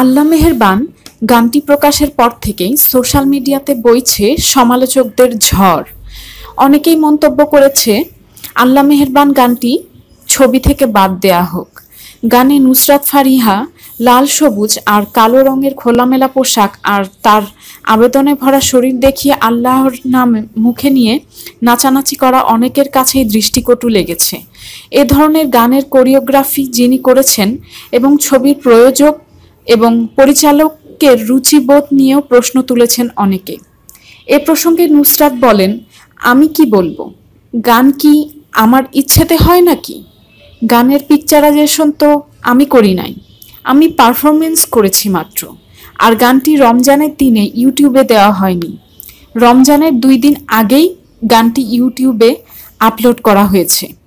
আল্লাহ মেহেরবান গানটি প্রকাশের পর থেকেই সোশ্যাল মিডিয়াতে বইছে সমালোচকদের ঝড়। অনেকেই মন্তব্য করেছে, আল্লাহ মেহেরবান গানটি ছবি থেকে বাদ দেয়া হোক। গানে নুসরাত ফারিহা, লাল সবুজ আর কালো রঙের খোলামেলা পোশাক আর তার আবেদনে ভরা শরীর দেখিয়ে আল্লাহর নাম মুখে নিয়ে নাচানাচি করা অনেকের কাছেই দৃষ্টিকটু লেগেছে। এ ধরনের গানের কোরিওগ্রাফি যিনি করেছেন এবং ছবির প্রয়োজক পরিচালকের রুচিবোধ নিয়েও প্রশ্ন তুলেছেন অনেকে। এ প্রসঙ্গে নুসরাত বলেন, আমি কি বলব? গান কি আমার ইচ্ছেতে হয় নাকি? গানের পিকচারাইজেশন তো আমি করি নাই। আমি পারফরমেন্স করেছি মাত্র। আর গানটি রমজানের দিনে ইউটিউবে দেওয়া হয়নি। রমজানের দুই দিন আগেই গানটি ইউটিউবে আপলোড করা হয়েছে।